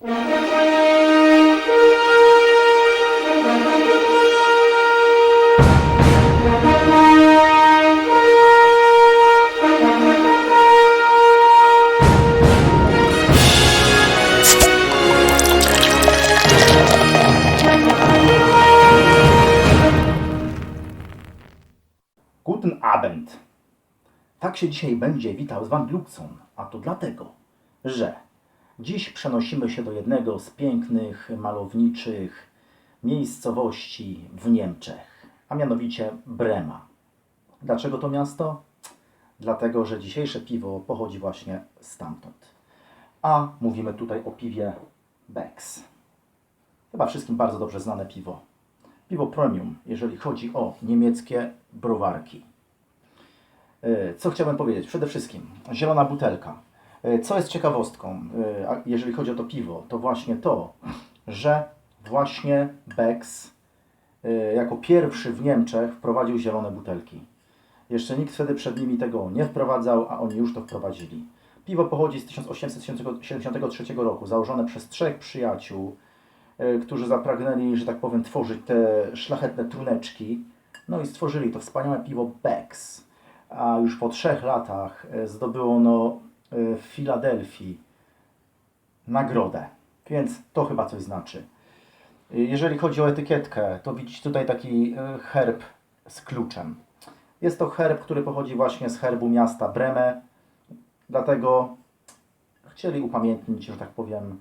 Guten Abend. Tak się dzisiaj będzie witał z Wami Luxon, a to dlatego, że dziś przenosimy się do jednego z pięknych, malowniczych miejscowości w Niemczech, a mianowicie Brema. Dlaczego to miasto? Dlatego, że dzisiejsze piwo pochodzi właśnie stamtąd. A mówimy tutaj o piwie Becks. Chyba wszystkim bardzo dobrze znane piwo. Piwo premium, jeżeli chodzi o niemieckie browarki. E, Co chciałbym powiedzieć? Przede wszystkim zielona butelka. E, Co jest ciekawostką, e, jeżeli chodzi o to piwo, to właśnie to, że właśnie Becks e, jako pierwszy w Niemczech wprowadził zielone butelki. Jeszcze nikt wtedy przed nimi tego nie wprowadzał, a oni już to wprowadzili. Piwo pochodzi z 1873 roku, założone przez trzech przyjaciół, którzy zapragnęli, że tak powiem, tworzyć te szlachetne truneczki. No i stworzyli to wspaniałe piwo Becks. A już po trzech latach zdobyło ono w Filadelfii nagrodę. Więc to chyba coś znaczy. E, Jeżeli chodzi o etykietkę, to widzicie tutaj taki e, herb z kluczem. Jest to herb, który pochodzi właśnie z herbu miasta Breme. Dlatego chcieli upamiętnić, że tak powiem,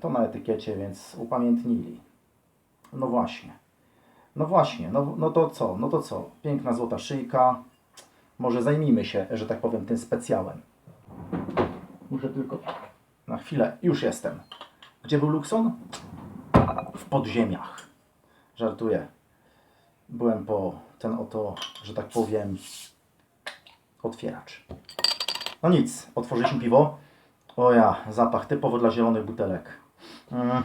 to na etykiecie, więc upamiętnili. No właśnie. No właśnie, no, no to co? No to co? Piękna złota szyjka. Może zajmijmy się, że tak powiem, tym specjałem. Muszę tylko na chwilę. Już jestem. Gdzie był Luxon? W podziemiach. Żartuję. Byłem po ten oto, że tak powiem, otwieracz. No nic, otworzyliśmy piwo. O ja, zapach typowo dla zielonych butelek. Mm.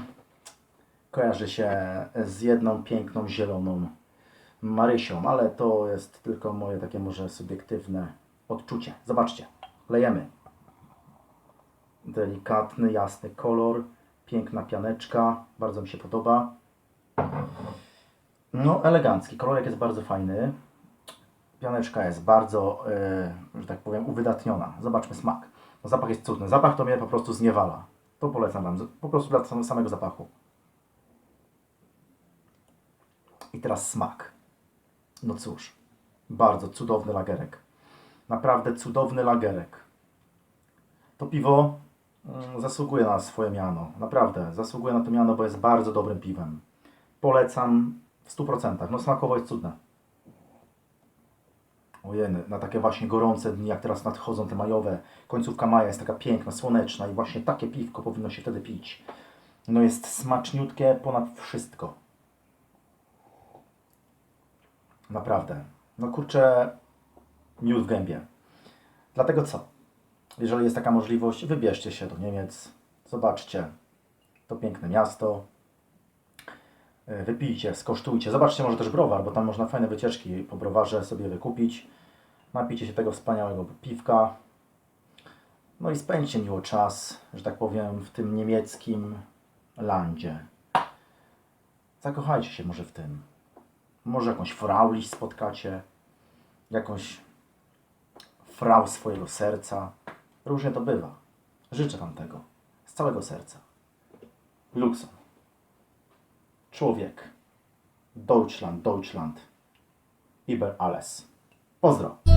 Kojarzy się z jedną piękną zieloną Marysią, ale to jest tylko moje takie może subiektywne odczucie. Zobaczcie, lejemy. Delikatny, jasny kolor, piękna pianeczka, bardzo mi się podoba. No, elegancki, kolorek jest bardzo fajny. Pianeczka jest bardzo, yy, że tak powiem, uwydatniona. Zobaczmy smak. No, zapach jest cudny. Zapach to mnie po prostu zniewala. To polecam Wam, po prostu dla sam- samego zapachu. I teraz smak. No cóż, bardzo cudowny lagerek. Naprawdę cudowny lagerek. To piwo zasługuje na swoje miano. Naprawdę, zasługuje na to miano, bo jest bardzo dobrym piwem. Polecam w 100%. No smakowo jest cudne. Ojeny, na takie właśnie gorące dni, jak teraz nadchodzą te majowe, końcówka maja jest taka piękna, słoneczna i właśnie takie piwko powinno się wtedy pić. No jest smaczniutkie ponad wszystko. Naprawdę. No kurczę, miód w gębie. Dlatego co? Jeżeli jest taka możliwość, wybierzcie się do Niemiec, zobaczcie to piękne miasto, E, wypijcie, skosztujcie. Zobaczcie może też browar, bo tam można fajne wycieczki po browarze sobie wykupić. Napijcie się tego wspaniałego piwka. No i spędźcie miło czas, że tak powiem, w tym niemieckim landzie. Zakochajcie się może w tym. Może jakąś frauliś spotkacie, jakąś frau swojego serca. Różnie to bywa. Życzę Wam tego z całego serca. Luxon. Człowiek. Deutschland, Deutschland. Über alles. Pozdro.